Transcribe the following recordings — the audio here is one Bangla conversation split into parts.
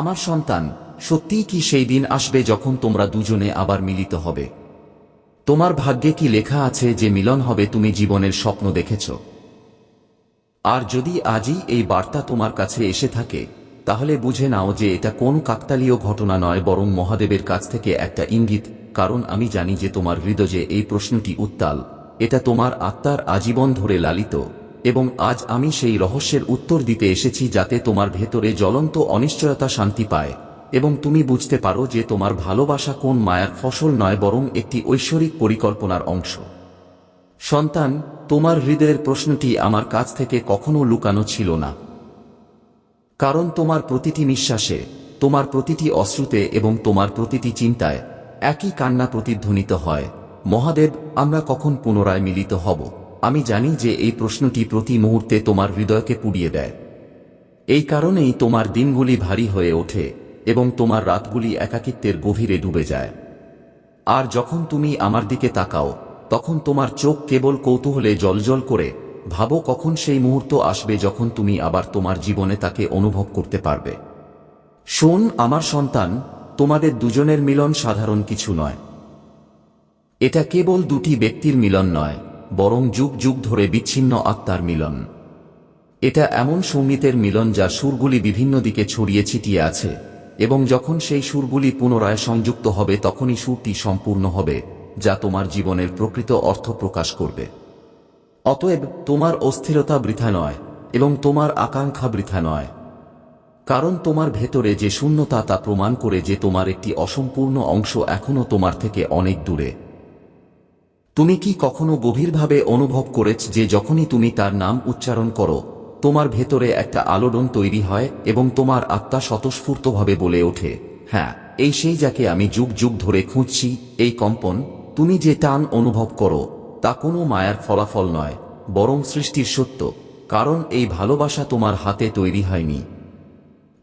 আমার সন্তান, সত্যিই কি সেই দিন আসবে যখন তোমরা দুজনে আবার মিলিত হবে? তোমার ভাগ্যে কি লেখা আছে যে মিলন হবে তুমি জীবনের স্বপ্ন দেখেছ? আর যদি আজই এই বার্তা তোমার কাছে এসে থাকে, তাহলে বুঝে নাও যে এটা কোন কাকতালীয় ঘটনা নয় বরং মহাদেবের কাছ থেকে একটা ইঙ্গিত, কারণ আমি জানি যে তোমার হৃদয়ে এই প্রশ্নটি উত্তাল। এটা তোমার আত্মার আজীবন ধরে লালিত। এবং আজ আমি সেই রহস্যের উত্তর দিতে এসেছি যাতে তোমার ভেতরে জ্বলন্ত অনিশ্চয়তা শান্তি পায়, এবং তুমি বুঝতে পারো যে তোমার ভালোবাসা কোন মায়ার ফসল নয় বরং একটি ঐশ্বরিক পরিকল্পনার অংশ। সন্তান, তোমার হৃদয়ের প্রশ্নটি আমার কাছ থেকে কখনো লুকানো ছিল না। কারণ তোমার প্রতিটি নিঃশ্বাসে, তোমার প্রতিটি অশ্রুতে এবং তোমার প্রতিটি চিন্তায় একই কান্না প্রতিধ্বনিত হয়। মহাদেব, আমরা কখন পুনরায় মিলিত হব? আমি জানি যে এই প্রশ্নটি প্রতি মুহূর্তে তোমার হৃদয়কে পুড়িয়ে দেয়। এই কারণেই তোমার দিনগুলি ভারী হয়ে ওঠে এবং তোমার রাতগুলি একাকিত্বের গভীরে ডুবে যায়। আর যখন তুমি আমার দিকে তাকাও, তখন তোমার চোখ কেবল কৌতূহলে জলজল করে, ভাবো কখন সেই মুহূর্ত আসবে যখন তুমি আবার তোমার জীবনে তাকে অনুভব করতে পারবে। শোন, আমার সন্তান, তোমাদের দুজনের মিলন সাধারণ কিছু নয়। এটা কেবল দুটি ব্যক্তির মিলন নয় বরং যুগ যুগ ধরে বিচ্ছিন্ন আত্মার মিলন। এটা এমন সঙ্গীতের মিলন যা সুরগুলি বিভিন্ন দিকে ছড়িয়ে ছিটিয়ে আছে, এবং যখন সেই সুরগুলি পুনরায় সংযুক্ত হবে তখনই সুরটি সম্পূর্ণ হবে, যা তোমার জীবনের প্রকৃত অর্থ প্রকাশ করবে। অতএব তোমার অস্থিরতা বৃথা নয়, এবং তোমার আকাঙ্ক্ষা বৃথা নয়। কারণ তোমার ভেতরে যে শূন্যতা তা প্রমাণ করে যে তোমার একটি অসম্পূর্ণ অংশ এখনও তোমার থেকে অনেক দূরে। তুমি কি কখনো গভীরভাবে অনুভব করেছ যে যখনই তুমি তার নাম উচ্চারণ করো, তোমার ভেতরে একটা আলোড়ন তৈরি হয় এবং তোমার আত্মা স্বতঃস্ফূর্তভাবে বলে ওঠে হ্যাঁ এই সেই যাকে আমি যুগ যুগ ধরে খুঁজছি, এই কম্পন, তুমি যে টান অনুভব করো, তা কোনো মায়ার ফলাফল নয়, বরং সৃষ্টির সত্য, কারণ এই ভালোবাসা তোমার হাতে তৈরি হয়নি।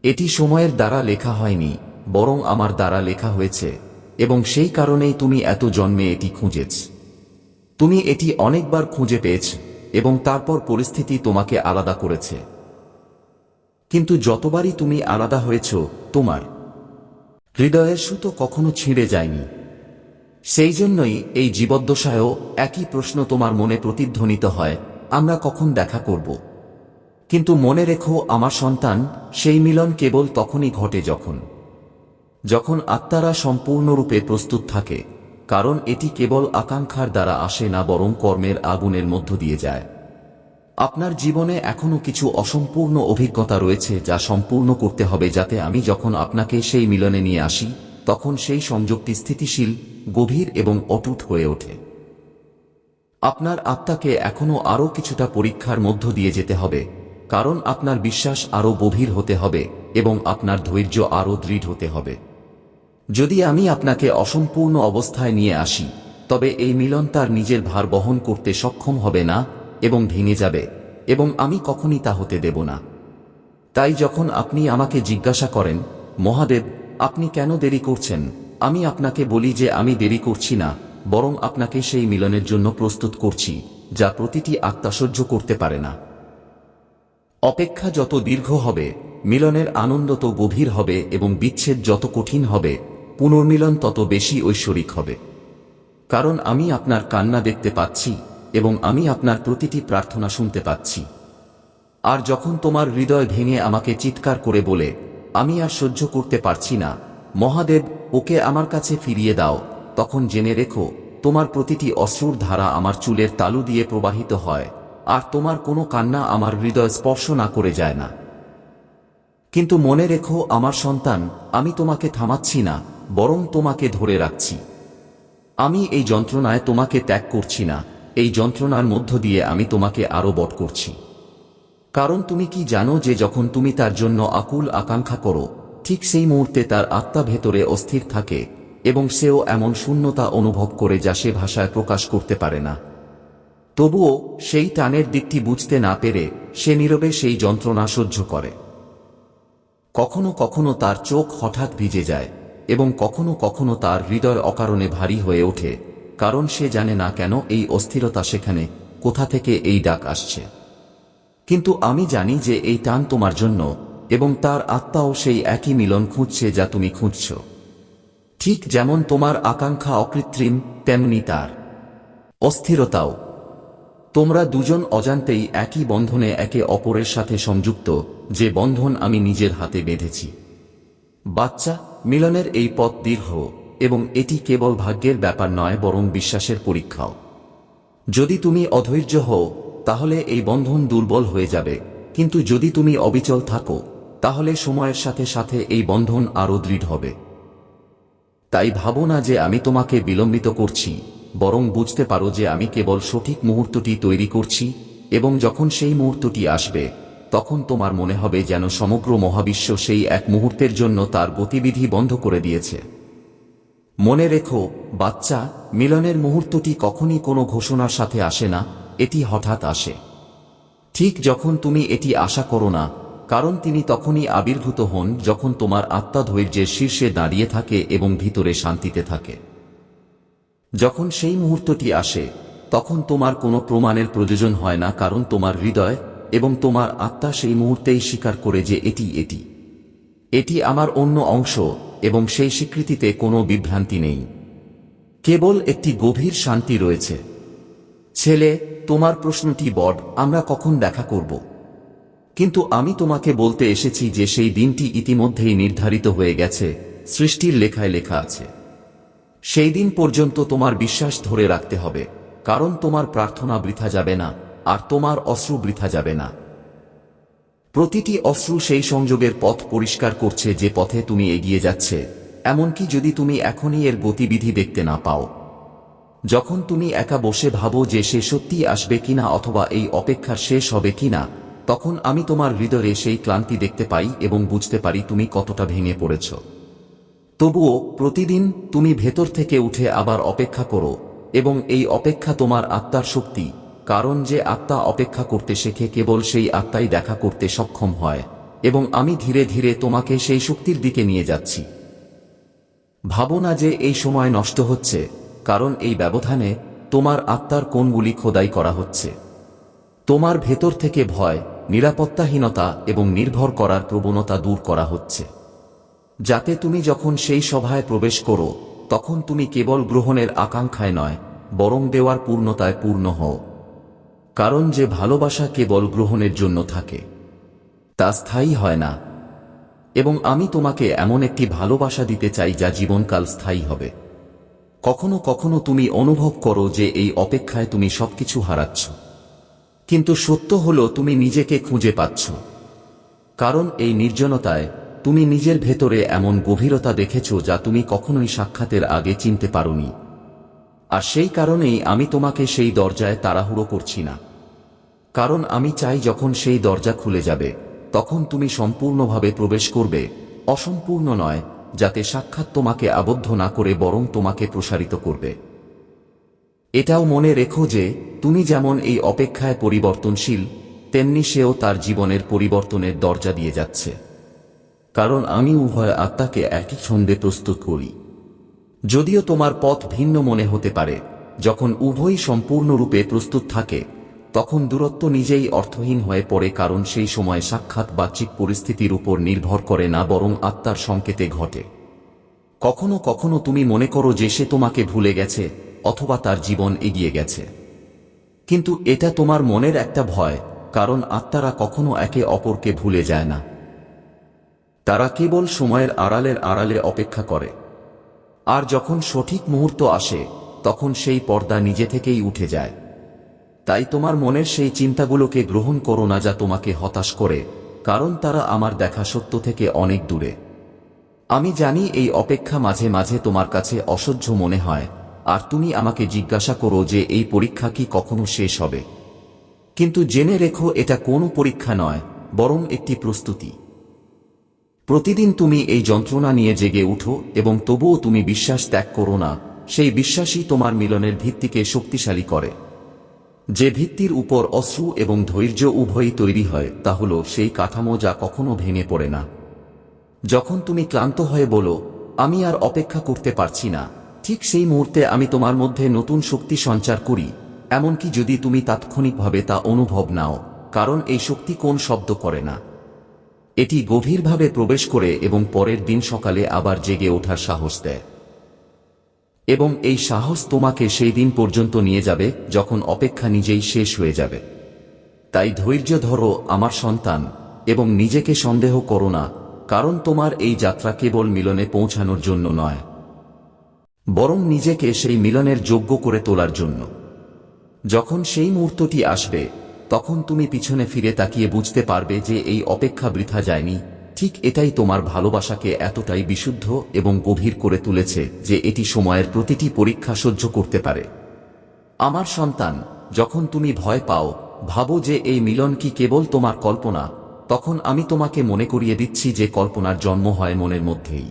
এটি সময়ের দ্বারা লেখা হয়নি, বরং আমার দ্বারা লেখা হয়েছে, এবং সেই কারণেই তুমি এত জন্মে এটি খুঁজেছ। তুমি এটি অনেকবার খুঁজে পেয়েছ এবং তারপর পরিস্থিতি তোমাকে আলাদা করেছে। কিন্তু যতবারই তুমি আলাদা হয়েছ, তোমার হৃদয়ের সুতো কখনো ছিঁড়ে যায়নি। সেই জন্যই এই জীবদ্দশায়ও একই প্রশ্ন তোমার মনে প্রতিধ্বনিত হয়, আমরা কখন দেখা করব? কিন্তু মনে রেখো, আমার সন্তান, সেই মিলন কেবল তখনই ঘটে যখন যখন আত্মারা সম্পূর্ণরূপে প্রস্তুত থাকে। কারণ এটি কেবল আকাঙ্ক্ষার দ্বারা আসে না, বরং কর্মের আগুনের মধ্য দিয়ে যায়। আপনার জীবনে এখনও কিছু অসম্পূর্ণ অভিজ্ঞতা রয়েছে যা সম্পূর্ণ করতে হবে যাতে আমি যখন আপনাকে সেই মিলনে নিয়ে আসি, তখন সেই সংযোগটি স্থিতিশীল, গভীর এবং অটুট হয়ে ওঠে। আপনার আত্মাকে এখনও আরও কিছুটা পরীক্ষার মধ্য দিয়ে যেতে হবে, কারণ আপনার বিশ্বাস আরও গভীর হতে হবে এবং আপনার ধৈর্য আরও দৃঢ় হতে হবে। যদি আমি আপনাকে অসম্পূর্ণ অবস্থায় নিয়ে আসি, তবে এই মিলন তার নিজের ভার বহন করতে সক্ষম হবে না এবং ভেঙে যাবে, এবং আমি কখনই তা হতে দেব না। তাই যখন আপনি আমাকে জিজ্ঞাসা করেন, মহাদেব, আপনি কেন দেরি করছেন? আমি আপনাকে বলি যে আমি দেরি করছি না, বরং আপনাকে সেই মিলনের জন্য প্রস্তুত করছি, যা প্রতিটি আত্মা সহ্য করতে পারে না। অপেক্ষা যত দীর্ঘ হবে, মিলনের আনন্দ তো গভীর হবে এবং বিচ্ছেদ যত কঠিন হবে পুনর্মিলন তত বেশি ঐশ্বরিক হবে। কারণ আমি আপনার কান্না দেখতে পাচ্ছি এবং আমি আপনার প্রতিটি প্রার্থনা শুনতে পাচ্ছি। আর যখন তোমার হৃদয় ভেঙে আমাকে চিৎকার করে বলে, আমি আর সহ্য করতে পারছি না, মহাদেব, ওকে আমার কাছে ফিরিয়ে দাও, তখন জেনে রেখো, তোমার প্রতিটি অশ্রুর ধারা আমার চুলের তালু দিয়ে প্রবাহিত হয়, আর তোমার কোনো কান্না আমার হৃদয় স্পর্শ না করে যায় না। কিন্তু মনে রেখো, আমার সন্তান, আমি তোমাকে থামাচ্ছি না বরং তোমাকে ধরে রাখছি। আমি এই যন্ত্রণায় তোমাকে ত্যাগ করছি না, এই যন্ত্রণার মধ্য দিয়ে আমি তোমাকে আরও বট করছি। কারণ তুমি কি জানো যে যখন তুমি তার জন্য আকুল আকাঙ্ক্ষা করো, ঠিক সেই মুহূর্তে তার আত্মা ভেতরে অস্থির থাকে এবং সেও এমন শূন্যতা অনুভব করে যা সে ভাষায় প্রকাশ করতে পারে না। তবুও সেই টানের দিকটি বুঝতে না পেরে সে নীরবে সেই যন্ত্রণা সহ্য করে। কখনো কখনো তার চোখ হঠাৎ ভিজে যায়। এবং কখনো কখনো তার হৃদয় অকারণে ভারী হয়ে ওঠে, কারণ সে জানে না কেন এই অস্থিরতা সেখানে কোথা থেকে এই ডাক আসছে। কিন্তু আমি জানি যে এই টান তোমার জন্য এবং তার আত্মাও সেই একই মিলন খুঁজছে যা তুমি খুঁজছ। ঠিক যেমন তোমার আকাঙ্ক্ষা অকৃত্রিম, তেমনি তার। অস্থিরতাও। তোমরা দুজন অজান্তেই একই বন্ধনে একে অপরের সাথে সংযুক্ত, যে বন্ধন আমি নিজের হাতে বেঁধেছি। বাচ্চা মিলনের এই পথ দীর্ঘ এবং এটি কেবল ভাগ্যের ব্যাপার নয়, বরং বিশ্বাসের পরীক্ষাও। যদি তুমি অধৈর্য হও, তাহলে এই বন্ধন দুর্বল হয়ে যাবে। কিন্তু যদি তুমি অবিচল থাকো, তাহলে সময়ের সাথে সাথে এই বন্ধন আরও দৃঢ় হবে। তাই ভাবো না যে আমি তোমাকে বিলম্বিত করছি, বরং বুঝতে পারো যে আমি কেবল সঠিক মুহূর্তটি তৈরি করছি এবং যখন সেই মুহূর্তটি আসবে তখন তোমার মনে হবে যেন সমগ্র মহাবিশ্ব সেই এক মুহূর্তের জন্য তার গতিবিধি বন্ধ করে দিয়েছে। মনে রেখো, বাচ্চা, মিলনের মুহূর্তটি কখনই কোনো ঘোষণার সাথে আসে না, এটি হঠাৎ আসে। ঠিক যখন তুমি এটি আশা করো না, কারণ তিনি তখনই আবির্ভূত হন যখন তোমার আত্মা ধৈর্যের শীর্ষে দাঁড়িয়ে থাকে এবং ভিতরে শান্তিতে থাকে। যখন সেই মুহূর্তটি আসে, তখন তোমার কোনো প্রমাণের প্রয়োজন হয় না কারণ তোমার হৃদয় এবং তোমার আত্মা সেই মুহূর্তেই স্বীকার করে যে এটি এটি। এটি আমার অন্য অংশ এবং সেই স্বীকৃতিতে কোনো বিভ্রান্তি নেই। কেবল একটি গভীর শান্তি রয়েছে। ছেলে, তোমার প্রশ্নটি বড আমরা কখন দেখা করব? কিন্তু আমি তোমাকে বলতে এসেছি যে সেই দিনটি ইতিমধ্যেই নির্ধারিত হয়ে গেছে, সৃষ্টির লেখায় লেখা আছে। সেই দিন পর্যন্ত তোমার বিশ্বাস ধরে রাখতে হবে, কারণ তোমার প্রার্থনা বৃথা যাবে না। আর তোমার অশ্রু বৃথা যাবে না। প্রতিটি অশ্রু সেই সংযোগের পথ পরিষ্কার করছে যে পথে তুমি এগিয়ে যাচ্ছে, এমনকি যদি তুমি এখনই এর গতিবিধি দেখতে না পাও। যখন তুমি একা বসে ভাবো যে সে সত্যি আসবে কিনা অথবা এই অপেক্ষা শেষ হবে কিনা, তখন আমি তোমার হৃদয়ে সেই ক্লান্তি দেখতে পাই এবং বুঝতে পারি তুমি কতটা ভেঙে পড়েছ। তবুও প্রতিদিন তুমি ভেতর থেকে উঠে আবার অপেক্ষা করো এবং এই অপেক্ষা তোমার আত্মার শক্তি কারণ যে আত্মা অপেক্ষা করতে শেখে কেবল সেই আত্মাই দেখা করতে সক্ষম হয়, এবং আমি ধীরে ধীরে তোমাকে সেই শক্তির দিকে নিয়ে যাচ্ছি। ভাবো না যে এই সময় নষ্ট হচ্ছে, কারণ এই ব্যবধানে তোমার আত্মার কোনগুলি খোদাই করা হচ্ছে। তোমার ভেতর থেকে ভয়, নিরাপত্তাহীনতা এবং নির্ভর করার প্রবণতা দূর করা হচ্ছে। যাতে তুমি যখন সেই সভায় প্রবেশ করো, তখন তুমি কেবল গ্রহণের আকাঙ্ক্ষায় নয়, বরং দেওয়ার পূর্ণতায় পূর্ণ হও। কারণ যে ভালোবাসা কেবল গ্রহণের জন্য থাকে, তা স্থায়ী হয় না। এবং আমি তোমাকে এমন একটি ভালোবাসা দিতে চাই যা জীবনকাল স্থায়ী হবে। কখনো কখনো তুমি অনুভব করো যে এই অপেক্ষায় তুমি সবকিছু হারাচ্ছ। কিন্তু সত্য হল তুমি নিজেকে খুঁজে পাচ্ছ। কারণ এই নির্জনতায় তুমি নিজের ভেতরে এমন গভীরতা দেখেছ যা তুমি কখনোই সাক্ষাতের আগে চিনতে পারোনি। আর সেই কারণেই আমি তোমাকে সেই দরজায় তাড়াহুড়ো করছি না। কারণ আমি চাই যখন সেই দরজা খুলে যাবে, তখন তুমি সম্পূর্ণভাবে প্রবেশ করবে, অসম্পূর্ণ নয়, যাতে সাক্ষাৎ তোমাকে আবদ্ধ না করে বরং তোমাকে প্রসারিত করবে। এটাও মনে রেখো যে, তুমি যেমন এই অপেক্ষায় পরিবর্তনশীল, তেমনি সেও তার জীবনের পরিবর্তনের দরজা দিয়ে যাচ্ছে। কারণ আমি উভয় আত্মাকে একই ছন্দে প্রস্তুত করি। যদিও তোমার পথ ভিন্ন মনে হতে পারে, যখন উভয়ই সম্পূর্ণরূপে প্রস্তুত থাকে তখন দূরত্ব নিজেই অর্থহীন হয়ে পড়ে কারণ সেই সময় সাক্ষাৎ বাহ্যিক পরিস্থিতির উপর নির্ভর করে না বরং আত্মার সংকেতে ঘটে। কখনো কখনো তুমি মনে করো যে সে তোমাকে ভুলে গেছে অথবা তার জীবন এগিয়ে গেছে। কিন্তু এটা তোমার মনের একটা ভয়, কারণ আত্মারা কখনো একে অপরকে ভুলে যায় না। তারা কেবল সময়ের আড়ালের আড়ালে অপেক্ষা করে। আর যখন সঠিক মুহূর্ত আসে, তখন সেই পর্দা নিজে থেকেই উঠে যায়। তাই তোমার মনের সেই চিন্তাগুলোকে গ্রহণ করো না যা তোমাকে হতাশ করে, কারণ তারা আমার দেখা সত্য থেকে অনেক দূরে। আমি জানি এই অপেক্ষা মাঝে মাঝে তোমার কাছে অসহ্য মনে হয়, আর তুমি আমাকে জিজ্ঞাসা করো যে এই পরীক্ষা কি কখনো শেষ হবে। কিন্তু জেনে রেখো এটা কোনো পরীক্ষা নয়, বরং একটি প্রস্তুতি। প্রতিদিন তুমি এই যন্ত্রণা নিয়ে জেগে উঠো এবং তবুও তুমি বিশ্বাস ত্যাগ করো না, সেই বিশ্বাসই তোমার মিলনের ভিত্তিকে শক্তিশালী করে। যে ভিত্তির উপর অশ্রু এবং ধৈর্য উভয়ই তৈরি হয়, তা হল সেই কাঠামো যা কখনো ভেঙে পড়ে না। যখন তুমি ক্লান্ত হয়ে বলো, আমি আর অপেক্ষা করতে পারছি না, ঠিক সেই মুহূর্তে আমি তোমার মধ্যে নতুন শক্তি সঞ্চার করি, এমনকি যদি তুমি তাৎক্ষণিকভাবে তা অনুভব নাও, কারণ এই শক্তি কোন শব্দ করে না। এটি গভীরভাবে প্রবেশ করে এবং পরের দিন সকালে আবার জেগে ওঠার সাহস দেয়। এবং এই সাহস তোমাকে সেই দিন পর্যন্ত নিয়ে যাবে, যখন অপেক্ষা নিজেই শেষ হয়ে যাবে। তাই ধৈর্য ধরো আমার সন্তান, এবং নিজেকে সন্দেহ করো না, কারণ তোমার এই যাত্রা কেবল মিলনে পৌঁছানোর জন্য নয়, বরং নিজেকে সেই মিলনের যোগ্য করে তোলার জন্য। যখন সেই মুহূর্তটি আসবে, তখন তুমি পিছনে ফিরে তাকিয়ে বুঝতে পারবে যে এই অপেক্ষা বৃথা যায়নি। ঠিক এটাই তোমার ভালোবাসাকে এতটাই বিশুদ্ধ এবং গভীর করে তুলেছে যে এটি সময়ের প্রতিটি পরীক্ষা সহ্য করতে পারে। আমার সন্তান, যখন তুমি ভয় পাও, ভাবো যে এই মিলন কি কেবল তোমার কল্পনা, তখন আমি তোমাকে মনে করিয়ে দিচ্ছি যে কল্পনার জন্ম হয় মনের মধ্যেই।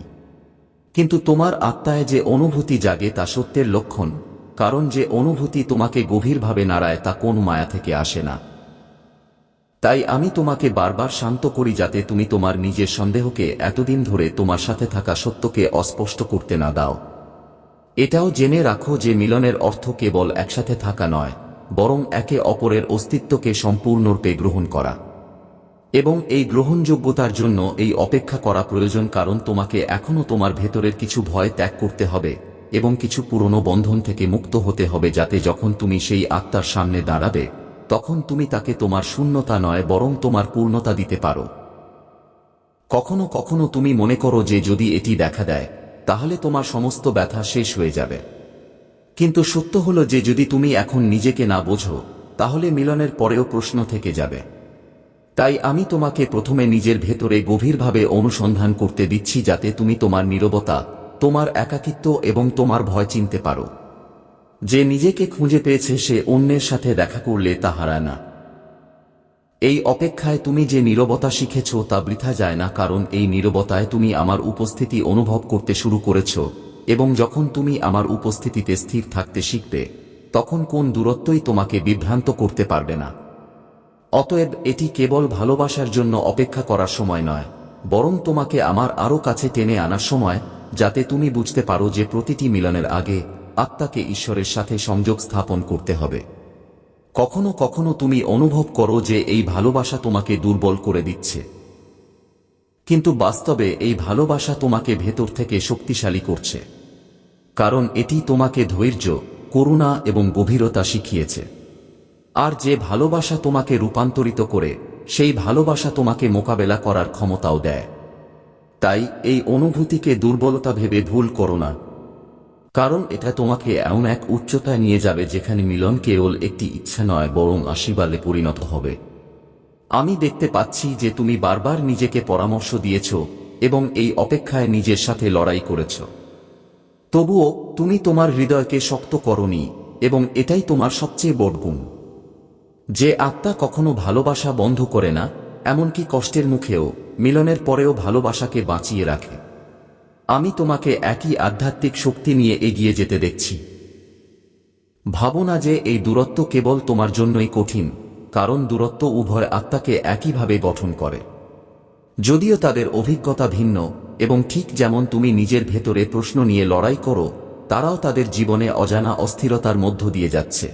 কিন্তু তোমার আত্মায় যে অনুভূতি জাগে তা সত্যের লক্ষণ, কারণ যে অনুভূতি তোমাকে গভীরভাবে নাড়ায় তা কোন মায়া থেকে আসে না। তাই আমি তোমাকে বারবার শান্ত করি যাতে তুমি তোমার নিজের সন্দেহকে এতদিন ধরে তোমার সাথে থাকা সত্যকে অস্পষ্ট করতে না দাও। এটাও জেনে রাখো যে মিলনের অর্থ কেবল একসাথে থাকা নয়, বরং একে অপরের অস্তিত্বকে সম্পূর্ণরূপে গ্রহণ করা। এবং এই গ্রহণযোগ্যতার জন্য এই অপেক্ষা করা প্রয়োজন কারণ তোমাকে এখনও তোমার ভেতরের কিছু ভয় ত্যাগ করতে হবে এবং কিছু পুরনো বন্ধন থেকে মুক্ত হতে হবে যাতে যখন তুমি সেই আত্মার সামনে দাঁড়াবে তখন তুমি তাকে তোমার শূন্যতা নয়, বরং তোমার পূর্ণতা দিতে পারো। কখনো কখনো তুমি মনে করো যে যদি এটি দেখা দেয়, তাহলে তোমার সমস্ত ব্যথা শেষ হয়ে যাবে। কিন্তু সত্য হলো যে যদি তুমি এখন নিজেকে না বোঝো, তাহলে মিলনের পরেও প্রশ্ন থেকে যাবে। তাই আমি তোমাকে প্রথমে নিজের ভেতরে গভীরভাবে অনুসন্ধান করতে দিচ্ছি যাতে তুমি তোমার নীরবতা, তোমার একাকিত্ব এবং তোমার ভয় চিনতে পারো। যে নিজেকে খুঁজে পেয়েছে সে অন্যের সাথে দেখা করলে তা হারায় না। এই অপেক্ষায় তুমি যে নীরবতা শিখেছ তা বৃথা যায় না, কারণ এই নীরবতায় তুমি আমার উপস্থিতি অনুভব করতে শুরু করেছ, এবং যখন তুমি আমার উপস্থিতিতে স্থির থাকতে শিখবে, তখন কোন দূরত্বই তোমাকে বিভ্রান্ত করতে পারবে না। অতএব এটি কেবল ভালোবাসার জন্য অপেক্ষা করার সময় নয়, বরং তোমাকে আমার আরও কাছে টেনে আনার সময়, যাতে তুমি বুঝতে পারো যে প্রতিটি মিলনের আগে আত্মাকে ঈশ্বরের সাথে সংযোগ স্থাপন করতে হবে। কখনো কখনো তুমি অনুভব করো যে এই ভালোবাসা তোমাকে দুর্বল করে দিচ্ছে। কিন্তু বাস্তবে এই ভালোবাসা তোমাকে ভেতর থেকে শক্তিশালী করছে। কারণ এটি তোমাকে ধৈর্য, করুণা এবং গভীরতা শিখিয়েছে। আর যে ভালোবাসা তোমাকে রূপান্তরিত করে, সেই ভালোবাসা তোমাকে মোকাবেলা করার ক্ষমতাও দেয়। তাই এই অনুভূতিকে দুর্বলতা ভেবে ভুল করো না। কারণ এটা তোমাকে এমন এক উচ্চতায় নিয়ে যাবে যেখানে মিলন কেবল একটি ইচ্ছা নয়, বরং আশীর্বাদে পরিণত হবে। আমি দেখতে পাচ্ছি যে তুমি বারবার নিজেকে পরামর্শ দিয়েছ এবং এই অপেক্ষায় নিজের সাথে লড়াই করেছ। তবুও তুমি তোমার হৃদয়কে শক্ত করনি এবং এটাই তোমার সবচেয়ে বড় গুণ। যে আত্মা কখনো ভালোবাসা বন্ধ করে না, এমনকি কষ্টের মুখেও, মিলনের পরেও ভালোবাসাকে বাঁচিয়ে রাখে। আমি তোমাকে একই আধ্যাত্মিক শক্তি নিয়ে এগিয়ে যেতে দেখছি। ভাবো না যে এই দূরত্ব কেবল তোমার জন্যই কঠিন, কারণ দূরত্ব উভয় আত্মাকে একইভাবে গঠন করে। যদিও তাদের অভিজ্ঞতা ভিন্ন, এবং ঠিক যেমন তুমি নিজের ভেতরে প্রশ্ন নিয়ে লড়াই করো, তারাও তাদের জীবনে অজানা অস্থিরতার মধ্য দিয়ে যাচ্ছে।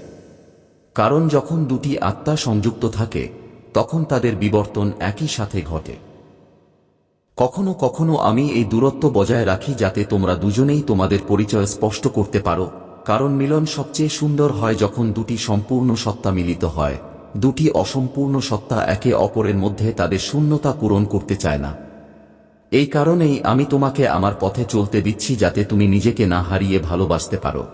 কারণ যখন দুটি আত্মা সংযুক্ত থাকে, তখন তাদের বিবর্তন একই সাথে ঘটে। কখনো কখনো আমি এই দূরত্ব বজায় রাখি যাতে তোমরা দুজনেই তোমাদের পরিচয় স্পষ্ট করতে পারো। কারণ মিলন সবচেয়ে সুন্দর হয় যখন দুটি সম্পূর্ণ সত্তা মিলিত হয়। দুটি অসম্পূর্ণ সত্তা একে অপরের মধ্যে তাদের শূন্যতা পূরণ করতে চায় না। এই কারণেই আমি তোমাকে আমার পথে চলতে দিচ্ছি যাতে তুমি নিজেকে না হারিয়ে ভালোবাসতে পারো।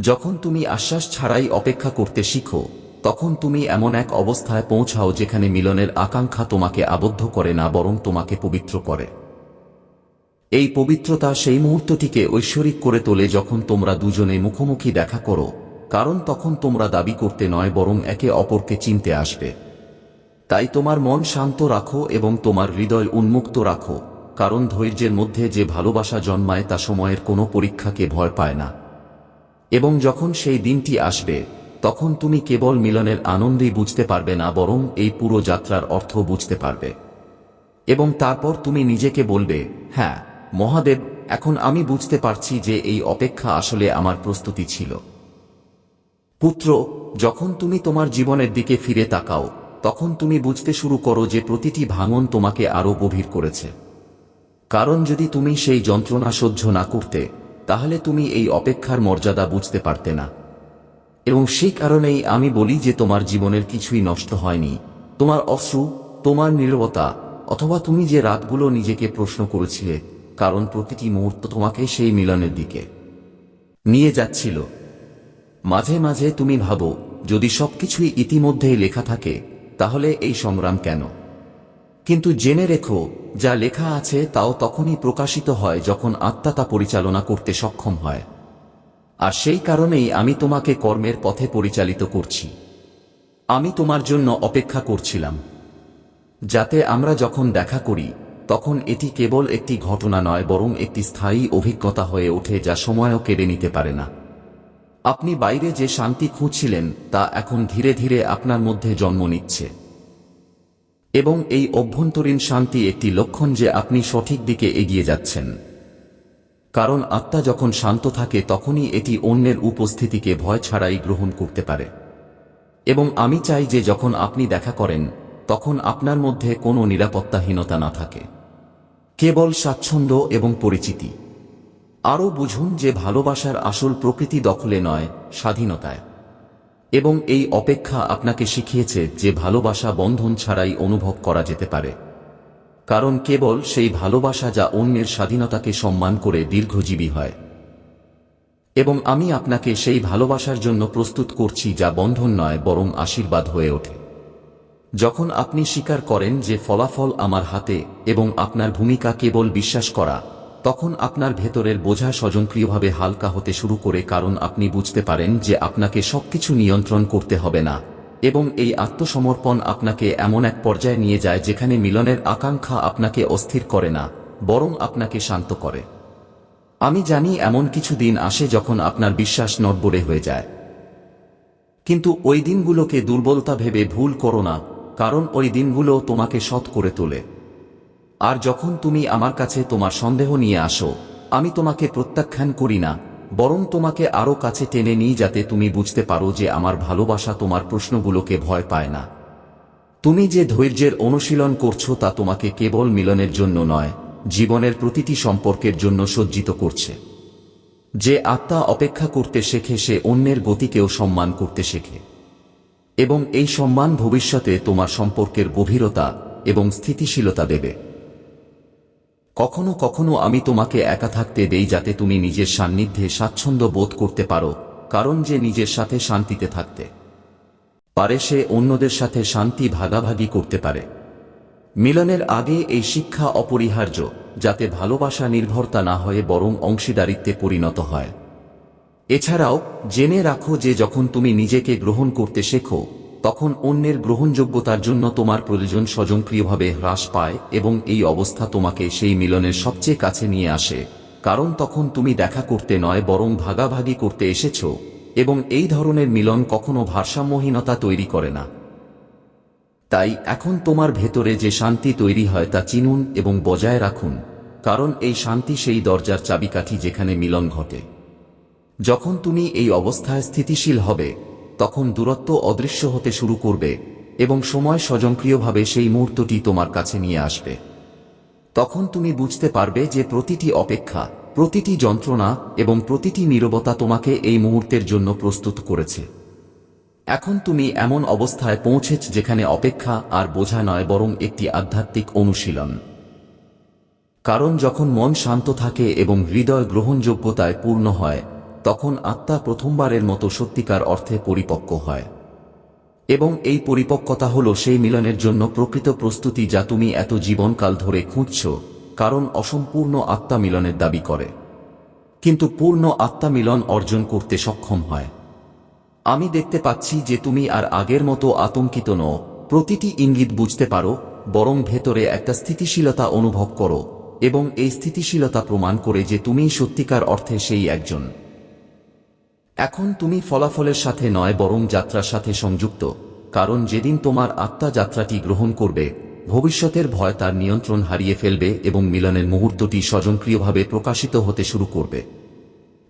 যখন তুমি আশ্বাস ছাড়াই অপেক্ষা করতে শিখো তখন তুমি এমন এক অবস্থায় পৌঁছাও যেখানে মিলনের আকাঙ্ক্ষা তোমাকে আবদ্ধ করে না, বরং তোমাকে পবিত্র করে। এই পবিত্রতা সেই মুহূর্তটিকে ঐশ্বরিক করে তোলে যখন তোমরা দুজনে মুখোমুখি দেখা করো, কারণ তখন তোমরা দাবি করতে নয়, বরং একে অপরকে চিনতে আসবে। তাই তোমার মন শান্ত রাখো এবং তোমার হৃদয় উন্মুক্ত রাখো, কারণ ধৈর্যের মধ্যে যে ভালোবাসা জন্মায় তা সময়ের কোনো পরীক্ষাকে ভয় পায় না। এবং যখন সেই দিনটি আসবে তখন তুমি কেবল মিলনের আনন্দেই বুঝতে পারবে না, বরং এই পুরো যাত্রার অর্থ বুঝতে পারবে। এবং তারপর তুমি নিজেকে বলবে হ্যাঁ মহাদেব, এখন আমি বুঝতে পারছি যে এই অপেক্ষা আসলে আমার প্রস্তুতি ছিল। পুত্র, যখন তুমি তোমার জীবনের দিকে ফিরে তাকাও, তখন তুমি বুঝতে শুরু করো যে প্রতিটি ভাঙন তোমাকে আরও গভীর করেছে। কারণ যদি তুমি সেই যন্ত্রণা সহ্য না করতে, তাহলে তুমি এই অপেক্ষার মর্যাদা বুঝতে পারতে না। এবং সেই কারণেই আমি বলি যে তোমার জীবনের কিছুই নষ্ট হয়নি। তোমার অশ্রু, তোমার নীরবতা, অথবা তুমি যে রাতগুলো নিজেকে প্রশ্ন করেছিলে, কারণ প্রতিটি মুহূর্ত তোমাকে সেই মিলনের দিকে নিয়ে যাচ্ছিল। মাঝে মাঝে তুমি ভাবো, যদি সবকিছুই ইতিমধ্যেই লেখা থাকে, তাহলে এই সংগ্রাম কেন? কিন্তু জেনে রেখো, যা লেখা আছে তাও তখনই প্রকাশিত হয় যখন আত্মা তা পরিচালনা করতে সক্ষম হয়। আর সেই কারণেই আমি তোমাকে কর্মের পথে পরিচালিত করছি। আমি তোমার জন্য অপেক্ষা করছিলাম। যাতে আমরা যখন দেখা করি, তখন এটি কেবল একটি ঘটনা নয়, বরং একটি স্থায়ী অভিজ্ঞতা হয়ে ওঠে যা সময়ও কেড়ে নিতে পারে না। আপনি বাইরে যে শান্তি খুঁজছিলেন, তা এখন ধীরে ধীরে আপনার মধ্যে জন্ম নিচ্ছে। এবং এই অভ্যন্তরীণ শান্তি একটি লক্ষণ যে আপনি সঠিক দিকে এগিয়ে যাচ্ছেন। কারণ আত্মা যখন শান্ত থাকে তখনই এটি অন্যের উপস্থিতিকে ভয় ছাড়াই গ্রহণ করতে পারে। এবং আমি চাই যে যখন আপনি দেখা করেন, তখন আপনার মধ্যে কোনো নিরাপত্তাহীনতা না থাকে। কেবল স্বাচ্ছন্দ্য এবং পরিচিতি। আরও বুঝুন যে ভালোবাসার আসল প্রকৃতি দখলে নয়, স্বাধীনতায়। এবং এই অপেক্ষা আপনাকে শিখিয়েছে যে ভালোবাসা বন্ধন ছাড়াই অনুভব করা যেতে পারে। কারণ কেবল সেই ভালোবাসা যা অন্যের স্বাধীনতাকে সম্মান করে দীর্ঘজীবী হয়। এবং আমি আপনাকে সেই ভালোবাসার জন্য প্রস্তুত করছি যা বন্ধন নয়, বরং আশীর্বাদ হয়ে ওঠে। যখন আপনি স্বীকার করেন যে ফলাফল আমার হাতে এবং আপনার ভূমিকা কেবল বিশ্বাস করা, তখন আপনার ভেতরের বোঝা স্বজনক্রিয়ভাবে হালকা হতে শুরু করে, কারণ আপনি বুঝতে পারেন যে আপনাকে সবকিছু নিয়ন্ত্রণ করতে হবে না। এবং এই আত্মসমর্পণ আপনাকে এমন এক পর্যায়ে নিয়ে যায় যেখানে মিলনের আকাঙ্ক্ষা আপনাকে অস্থির করে না, বরং আপনাকে শান্ত করে। আমি জানি এমন কিছু দিন আসে যখন আপনার বিশ্বাস নড়বড়ে হয়ে যায়। কিন্তু ওই দিনগুলোকে দুর্বলতা ভেবে ভুল করো না, কারণ ওই দিনগুলো তোমাকে সৎ করে তোলে। আর যখন তুমি আমার কাছে তোমার সন্দেহ নিয়ে আসো, আমি তোমাকে প্রত্যাখ্যান করি না বরং তোমাকে আরও কাছে টেনে নিই যাতে তুমি বুঝতে পারো যে আমার ভালোবাসা তোমার প্রশ্নগুলোকে ভয় পায় না। তুমি যে ধৈর্যের অনুশীলন করছ তা তোমাকে কেবল মিলনের জন্য নয়, জীবনের প্রতিটি সম্পর্কের জন্য সজ্জিত করছে। যে আত্মা অপেক্ষা করতে শেখে, সে অন্যের গতিকেও সম্মান করতে শেখে। এবং এই সম্মান ভবিষ্যতে তোমার সম্পর্কের গভীরতা এবং স্থিতিশীলতা দেবে। কখনো কখনো আমি তোমাকে একা থাকতে দেই যাতে তুমি নিজের সান্নিধ্যে স্বাচ্ছন্দ্য বোধ করতে পারো, কারণ যে নিজের সাথে শান্তিতে থাকতে পারে সে অন্যদের সাথে শান্তি ভাগাভাগি করতে পারে। মিলনের আগে এই শিক্ষা অপরিহার্য, যাতে ভালোবাসা নির্ভরতা না হয়ে বরং অংশীদারিত্বে পরিণত হয়। এছাড়াও, জেনে রাখো যে যখন তুমি নিজেকে গ্রহণ করতে শেখো তখন অন্যের গ্রহণযোগ্যতার জন্য তোমার প্রয়োজন স্বজনপ্রিয়ভাবে হ্রাস পায় এবং এই অবস্থা তোমাকে সেই মিলনের সবচেয়ে কাছে নিয়ে আসে। কারণ তখন তুমি দেখা করতে নয়, বরং ভাগাভাগি করতে এসেছ, এবং এই ধরনের মিলন কখনো ভারসাম্যহীনতা তৈরি করে না। তাই এখন তোমার ভেতরে যে শান্তি তৈরি হয় তা চিনুন এবং বজায় রাখুন, কারণ এই শান্তি সেই দরজার চাবিকাঠি যেখানে মিলন ঘটে। যখন তুমি এই অবস্থায় স্থিতিশীল হবে তখন দূরত্ব অদৃশ্য হতে শুরু করবে এবং সময় স্বয়ংক্রিয়ভাবে সেই মুহূর্তটি তোমার কাছে নিয়ে আসবে। তখন তুমি বুঝতে পারবে যে প্রতিটি অপেক্ষা, প্রতিটি যন্ত্রণা এবং প্রতিটি নীরবতা তোমাকে এই মুহূর্তের জন্য প্রস্তুত করেছে। এখন তুমি এমন অবস্থায় পৌঁছেছ যেখানে অপেক্ষা আর বোঝা নয় বরং একটি আধ্যাত্মিক অনুশীলন। কারণ যখন মন শান্ত থাকে এবং হৃদয় গ্রহণযোগ্যতায় পূর্ণ হয় তখন আত্মা প্রথমবারের মতো সত্যিকার অর্থে পরিপক্ক হয়। এবং এই পরিপক্কতা হল সেই মিলনের জন্য প্রকৃত প্রস্তুতি যা তুমি এত জীবনকাল ধরে খুঁজছ, কারণ অসম্পূর্ণ আত্মা মিলনের দাবি করে। কিন্তু পূর্ণ আত্মা মিলন অর্জন করতে সক্ষম হয়। আমি দেখতে পাচ্ছি যে তুমি আর আগের মতো আতঙ্কিত নও। প্রতিটি ইঙ্গিত বুঝতে পারো, বরং ভেতরে একটা স্থিতিশীলতা অনুভব করো, এবং এই স্থিতিশীলতা প্রমাণ করে যে তুমি সত্যিকার অর্থে সেই একজন। এখন তুমি ফলাফলের সাথে নয়, বরং যাত্রার সাথে সংযুক্ত। কারণ যেদিন তোমার আত্মা যাত্রাটি গ্রহণ করবে, ভবিষ্যতের ভয় তার নিয়ন্ত্রণ হারিয়ে ফেলবে এবং মিলনের মুহূর্তটি স্বজনক্রিয়ভাবে প্রকাশিত হতে শুরু করবে।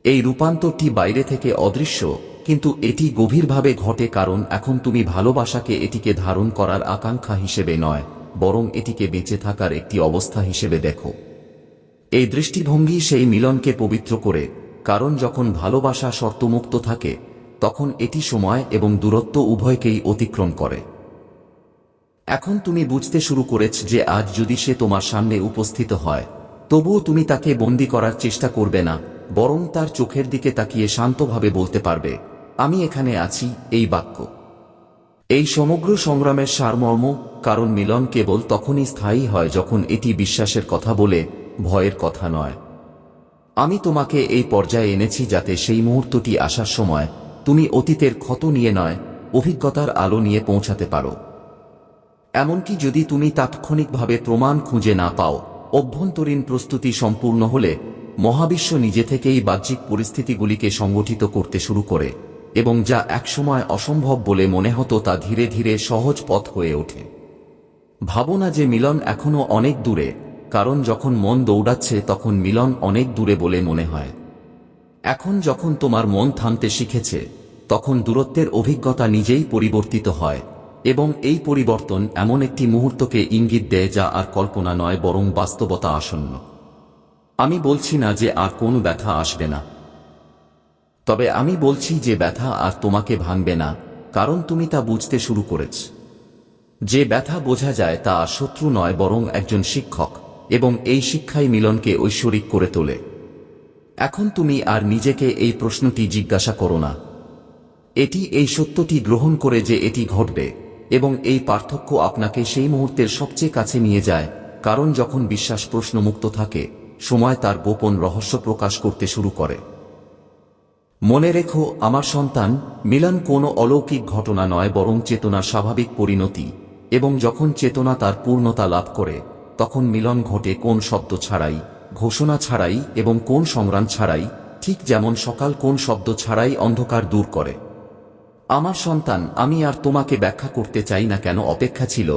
এই রূপান্তরটি বাইরে থেকে অদৃশ্য, কিন্তু এটি গভীরভাবে ঘটে কারণ এখন তুমি ভালোবাসাকে এটিকে ধারণ করার আকাঙ্ক্ষা হিসেবে নয়, বরং এটিকে বেঁচে থাকার একটি অবস্থা হিসেবে দেখো। এই দৃষ্টিভঙ্গি সেই মিলনকে পবিত্র করে কারণ যখন ভালোবাসা শর্তমুক্ত থাকে, তখন এটি সময় এবং দূরত্ব উভয়কেই অতিক্রম করে। এখন তুমি বুঝতে শুরু করেছ যে আজ যদি সে তোমার সামনে উপস্থিত হয়, তবুও তুমি তাকে বন্দি করার চেষ্টা করবে না, বরং তার চোখের দিকে তাকিয়ে শান্তভাবে বলতে পারবে, আমি এখানে আছি, এই বাক্য। এই সমগ্র সংগ্রামের সারমর্ম, কারণ মিলন কেবল তখনই স্থায়ী হয় যখন এটি বিশ্বাসের কথা বলে, ভয়ের কথা নয়। আমি তোমাকে এই পর্যায়ে এনেছি যাতে সেই মুহূর্তটি আসার সময় তুমি অতীতের ক্ষত নিয়ে নয়, অভিজ্ঞতার আলো নিয়ে পৌঁছাতে পারো। এমনকি যদি তুমি তাৎক্ষণিকভাবে প্রমাণ খুঁজে না পাও, অভ্যন্তরীণ প্রস্তুতি সম্পূর্ণ হলে মহাবিশ্ব নিজে থেকেই বাহ্যিক পরিস্থিতিগুলিকে সংগঠিত করতে শুরু করে এবং যা একসময় অসম্ভব বলে মনে হতো তা ধীরে ধীরে সহজ পথ হয়ে ওঠে। ভাবনা যে মিলন এখনও অনেক দূরে কারণ যখন মন দৌড়াচ্ছে তখন মিলন অনেক দূরে বলে মনে হয়। এখন যখন তোমার মন থামতে শিখেছে, তখন দূরত্বের অভিজ্ঞতা নিজেই পরিবর্তিত হয় এবং এই পরিবর্তন এমন একটি মুহূর্তকে ইঙ্গিত দেয় যা আর কল্পনা নয় বরং বাস্তবতা আসন্ন। আমি বলছি না যে আর কোনো ব্যথা আসবে না। তবে আমি বলছি যে ব্যথা আর তোমাকে ভাঙবে না, কারণ তুমি তা বুঝতে শুরু করেছ। যে ব্যথা বোঝা যায় তা শত্রু নয় বরং একজন শিক্ষক। এবং এই শিক্ষাই মিলনকে ঐশ্বরিক করে তোলে। এখন তুমি আর নিজেকে এই প্রশ্নটি জিজ্ঞাসা করো না। এটি এই সত্যটি গ্রহণ করে যে এটি ঘটবে, এবং এই পার্থক্য আপনাকে সেই মুহূর্তের সবচেয়ে কাছে নিয়ে যায়, কারণ যখন বিশ্বাস প্রশ্নমুক্ত থাকে, সময় তার গোপন রহস্য প্রকাশ করতে শুরু করে। মনে রেখো, আমার সন্তান, মিলন কোনো অলৌকিক ঘটনা নয়, বরং চেতনার স্বাভাবিক পরিণতি, এবং যখন চেতনা তার পূর্ণতা লাভ করে তখন মিলন ঘটে কোন শব্দ ছাড়াই, ঘোষণা ছাড়াই এবং কোন সংগ্রাম ছাড়াই, ঠিক যেমন সকাল কোন শব্দ ছাড়াই অন্ধকার দূর করে। আমার সন্তান, আমি আর তোমাকে ব্যাখ্যা করতে চাই না কেন অপেক্ষা ছিল,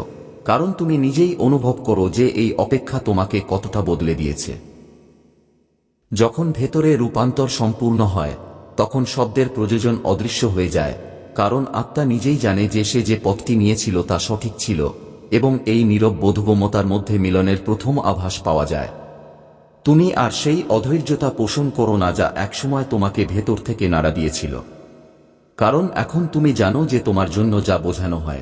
কারণ তুমি নিজেই অনুভব করো যে এই অপেক্ষা তোমাকে কতটা বদলে দিয়েছে। যখন ভেতরে রূপান্তর সম্পূর্ণ হয়, তখন শব্দের প্রয়োজন অদৃশ্য হয়ে যায়, কারণ আত্মা নিজেই জানে যে সে যে পথটি নিয়েছিল তা সঠিক ছিল। এবং এই নীরব বোধগম্যতার মধ্যে মিলনের প্রথম আভাস পাওয়া যায়। তুমি আর সেই অধৈর্যতা পোষণ করো না যা একসময় তোমাকে ভেতর থেকে নাড়া দিয়েছিল। কারণ এখন তুমি জানো যে তোমার জন্য যা বোঝানো হয়।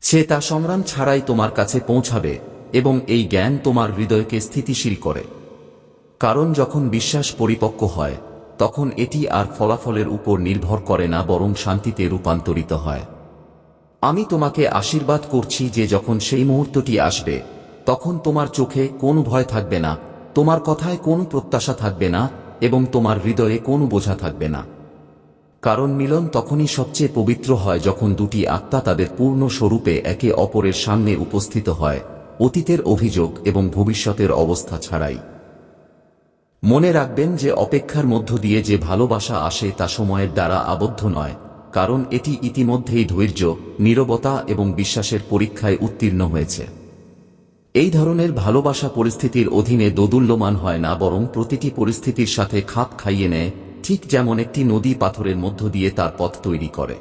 সে তা সংগ্রাম ছাড়াই তোমার কাছে পৌঁছাবে এবং এই জ্ঞান তোমার হৃদয়কে স্থিতিশীল করে। কারণ যখন বিশ্বাস পরিপক্ক হয়, তখন এটি আর ফলাফলের উপর নির্ভর করে না, বরং শান্তিতে রূপান্তরিত হয়। আমি তোমাকে আশীর্বাদ করছি যে যখন সেই মুহূর্তটি আসবে, তখন তোমার চোখে কোনো ভয় থাকবে না, তোমার কথায় কোনো প্রত্যাশা থাকবে না, এবং তোমার হৃদয়ে কোনো বোঝা থাকবে না। কারণ মিলন তখনই সবচেয়ে পবিত্র হয় যখন দুটি আত্মা তাদের পূর্ণ স্বরূপে একে অপরের সামনে উপস্থিত হয়, অতীতের অভিযোগ এবং ভবিষ্যতের অবস্থা ছাড়াই। মনে রাখবেন যে অপেক্ষার মধ্য দিয়ে যে ভালোবাসা আসে তা সময়ের দ্বারা আবদ্ধ নয় কারণ এটি ইতিমধ্যেই ধৈর্য, নীরবতা এবং বিশ্বাসের পরীক্ষায় উত্তীর্ণ হয়েছে। এই ধরনের ভালোবাসা পরিস্থিতির অধীনে দোদুল্যমান হয় না, বরং প্রতিটি পরিস্থিতির সাথে খাপ খাইয়ে নেয়, ঠিক যেমন একটি নদী পাথরের মধ্য দিয়ে তার পথ তৈরি করে।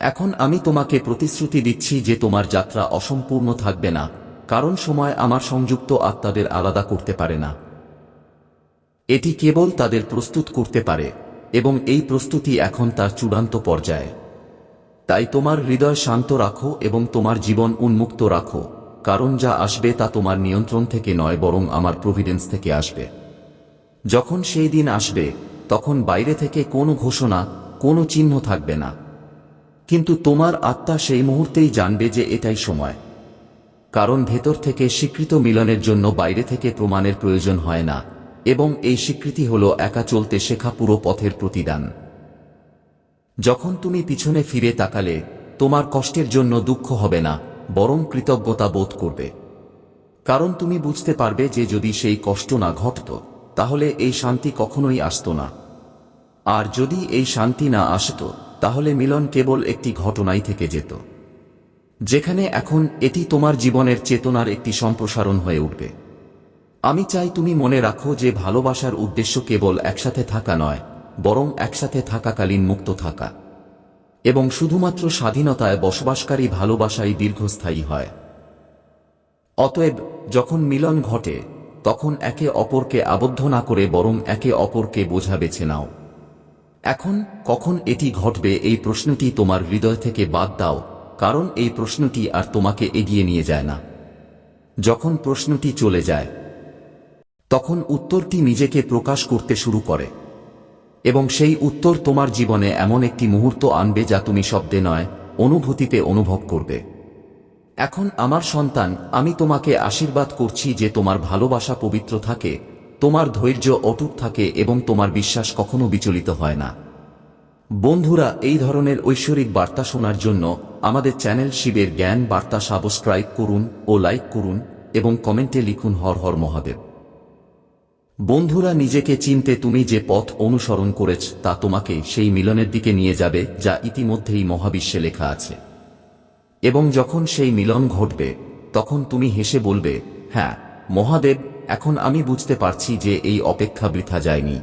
এখন আমি তোমাকে প্রতিশ্রুতি দিচ্ছি যে তোমার যাত্রা অসম্পূর্ণ থাকবে না, কারণ সময় আমার সংযুক্ত আত্মাদের আলাদা করতে পারে না। এটি কেবল তাদের প্রস্তুত করতে পারে। এবং এই প্রস্তুতি এখন তার চূড়ান্ত পর্যায়ে। তাই তোমার হৃদয় শান্ত রাখো এবং তোমার জীবন উন্মুক্ত রাখো। কারণ যা আসবে তা তোমার নিয়ন্ত্রণ থেকে নয়, বরং আমার প্রভিডেন্স থেকে আসবে। যখন সেই দিন আসবে, তখন বাইরে থেকে কোনো ঘোষণা, কোনো চিহ্ন থাকবে না। কিন্তু তোমার আত্মা সেই মুহূর্তেই জানবে যে এটাই সময়। কারণ ভেতর থেকে স্বীকৃত মিলনের জন্য বাইরে থেকে প্রমাণের প্রয়োজন হয় না। এবং এই স্বীকৃতি হল একা চলতে শেখা পুরো পথের প্রতিদান। যখন তুমি পিছনে ফিরে তাকালে, তোমার কষ্টের জন্য দুঃখ হবে না, বরং কৃতজ্ঞতা বোধ করবে। কারণ তুমি বুঝতে পারবে যে যদি সেই কষ্ট না ঘটত, তাহলে এই শান্তি কখনোই আসত না। আর যদি এই শান্তি না আসত, তাহলে মিলন কেবল একটি ঘটনাই থেকে যেত। যেখানে এখন এটি তোমার জীবনের চেতনার একটি সম্প্রসারণ হয়ে উঠবে। আমি চাই তুমি মনে রাখো যে ভালোবাসার উদ্দেশ্য কেবল একসাথে থাকা নয়, বরং একসাথে থাকাকালীন মুক্ত থাকা। এবং শুধুমাত্র স্বাধীনতায় বসবাসকারী ভালোবাসাই দীর্ঘস্থায়ী হয়। অতএব, যখন মিলন ঘটে, তখন একে অপরকে আবদ্ধ না করে বরং একে অপরকে বোঝা বেছে নাও। এখন, কখন এটি ঘটবে এই প্রশ্নটি তোমার হৃদয় থেকে বাদ দাও, কারণ এই প্রশ্নটি আর তোমাকে এগিয়ে নিয়ে যায় না। যখন প্রশ্নটি চলে যায় তখন উত্তরটি নিজেকে প্রকাশ করতে শুরু করে। এবং সেই উত্তর তোমার জীবনে এমন একটি মুহূর্ত আনবে যা তুমি শব্দে নয়, অনুভূতিতে অনুভব করবে। এখন আমার সন্তান, আমি তোমাকে আশীর্বাদ করছি যে তোমার ভালোবাসা পবিত্র থাকে, তোমার ধৈর্য অটুট থাকে এবং তোমার বিশ্বাস কখনো বিচলিত হয় না। বন্ধুরা, এই ধরনের ঐশ্বরিক বার্তা শোনার জন্য আমাদের চ্যানেল শিবের জ্ঞান বার্তা সাবস্ক্রাইব করুন ও লাইক করুন এবং কমেন্টে লিখুন হর হর মহাদেব। বন্ধুরা নিজেকে চিনতে তুমি যে পথ অনুসরণ করেছ, তা তোমাকে সেই মিলনের দিকে নিয়ে যাবে, যা ইতিমধ্যেই মহাবিশ্বে লেখা আছে। এবং যখন সেই মিলন ঘটবে, তখন তুমি হেসে বলবে হ্যাঁ মহাদেব, এখন আমি বুঝতে পারছি যে এই অপেক্ষা বৃথা যায়নি।